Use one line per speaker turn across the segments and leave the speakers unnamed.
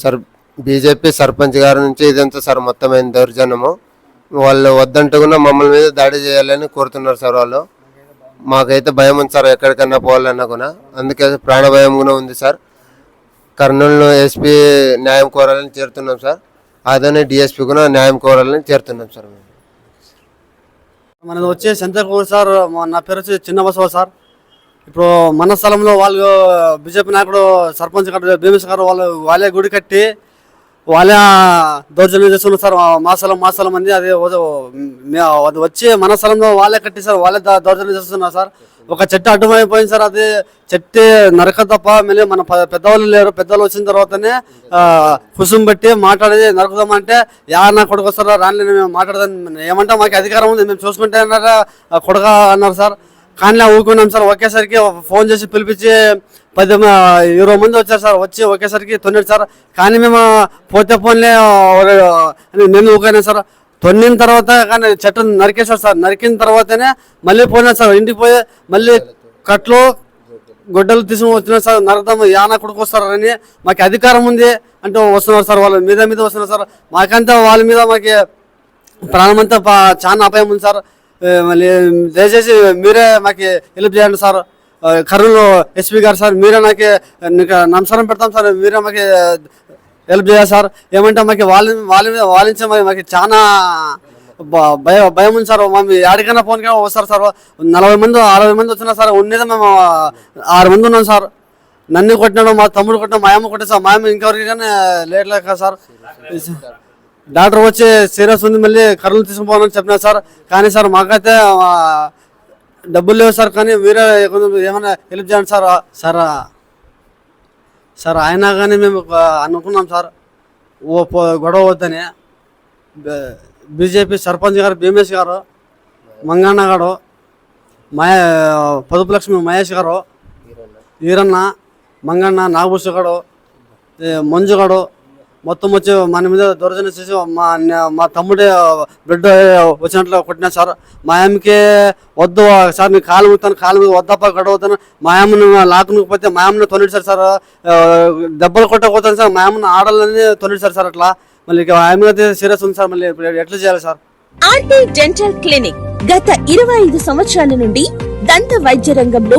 Sir BJP sarpanch గారి నుంచి ఇదంతా సార్ మొత్తమైన దౌర్జన్యము. వాళ్ళు వద్దంటుకున్న మమ్మల్ని మీద దాడి చేయాలని కోరుతున్నారు సార్ వాళ్ళు. మాకైతే భయం ఉంది సార్ ఎక్కడికన్నా పోవాలన్నా కూడా. అందుకే ప్రాణ భయం కూడా ఉంది సార్. కర్నూలు ఎస్పీ న్యాయం కోరాలని చేరుతున్నాం సార్. అదే డిఎస్పీ కూడా న్యాయం కోరాలని చేరుతున్నాం సార్ మేము.
మనది వచ్చే సెంతకూరు సార్ మా- నా పేరు వచ్చి చిన్న బసవ సార్. ఇప్పుడు మన స్థలంలో వాళ్ళు బీజేపీ నాయకుడు సర్పంచ్ గారు భీమేశ్ గారు వాళ్ళు వాళ్ళే గుడి కట్టి వాళ్ళే దౌర్జన్యం చేస్తున్నారు సార్. మా స్థలం మా స్థలం అంది అది అది వచ్చి మన స్థలంలో వాళ్ళే కట్టి సార్ వాళ్ళే దౌర్జన్యం చేస్తున్నారు సార్. ఒక చెట్టు అడ్డమైపోయింది సార్ అది. చెట్టు నరక తప్ప మళ్ళీ మన పెద్దవాళ్ళు లేరు. పెద్దవాళ్ళు వచ్చిన తర్వాతనే కుసుం పెట్టి మాట్లాడేది నరకదామంటే ఎవరన్నా కొడుకు వస్తారో రాని మేము మాట్లాడదాం ఏమంటే మాకు అధికారం ఉంది. మేము చూసుకుంటే అన్నారా? కొడక కొడుక అన్నారు సార్. కానీ ఊరుకున్నాం సార్. ఒకేసరికి ఫోన్ చేసి పిలిపించి పది ఇరవై మంది వచ్చారు సార్. వచ్చి ఒకేసరికి తొన్నాడు సార్. కానీ మేము పోతే ఫోన్లే నేను మేము సార్. తొన్నిన తర్వాత కానీ చెట్టు నరికేశారు సార్. నరికిన తర్వాతనే మళ్ళీ పోయినా సార్. ఇంటికి పోయి మళ్ళీ కట్లు గొడ్డలు తీసుకుని వచ్చినారు సార్. నరకదమ్మ యానా కొడుకు వస్తారని మాకు అధికారం ఉంది అంటూ వస్తున్నారు సార్. వాళ్ళ మీద మీద వస్తున్నారు సార్. మాకంతా వాళ్ళ మీద మాకు ప్రాణమంతా పా- చాలా అపాయం ఉంది సార్. మళ్ళీ దయచేసి మీరే మాకు హెల్ప్ చేయండి సార్. కర్నూలు ఎస్పీ గారు సార్ మీరే నాకు నమస్కారం పెడతాం సార్. మీరే మాకు హెల్ప్ చేయాలి సార్. ఏమంటే మాకు వాళ్ళ వాళ్ళ మీద వాళ్ళించే మరి మాకు చాలా బ- భయం భయం ఉంది సార్. మేము ఎక్కడికైనా ఫోన్ కానీ వస్తారు సార్. నలభై మంది అరవై మంది వచ్చినా సార్ ఉన్నదే మేము ఆరు మంది ఉన్నాం సార్. నన్ను కొట్టినాడు మా తమ్ముడు కొట్టినా మా అమ్మ కొట్టినా సార్. మా అమ్మ ఇంకెవరికి కానీ లేట్ లేక సార్. డాక్టర్ వచ్చి సీరియస్ ఉంది మళ్ళీ కర్నూలు తీసుకుపోవాలని చెప్పినారు సార్. కానీ సార్ మాకైతే డబ్బులు లేవు సార్ కానీ మీరే కొంచెం ఏమైనా హెల్ప్ చేయండి సార్ సార్ సార్ అయినా కానీ మేము అనుకున్నాం సార్. ఓ పో- గొడవ వద్దని బీజేపీ సర్పంచ్ గారు భీమేష్ గారు మంగన్న గారు మహే పొదుపు లక్ష్మి మహేష్ గారు ఈరన్న మంగన్న నాగభూష గారు మంజు గారు మొత్తం వచ్చి మన మీద దౌర్జన్యం చేసి మా మా తమ్ముడే బ్లడ్ వచ్చినట్లు కొట్టినా సార్. మా ఆమెకి వద్దు సార్ మీకు కాలు ముతాను కాలు మీద వద్దప్ప గడవుతాను మా ఆమెను లాక్కునిపోతే మా ఆమెను తొలిడు సార్ సార్ దెబ్బలు కొట్టకపోతాను సార్. మా ఆమెను ఆడాలని తొలిడు సార్ సార్ అట్లా. మళ్ళీ ఆమె సీరియస్ ఉంది సార్ మళ్ళీ ఎట్లా చేయాలి సార్?
ఆర్టీ డెంటల్ క్లినిక్ గత ఇరవై ఐదు సంవత్సరాల నుండి దంత వైద్య రంగంలో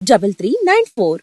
double three nine four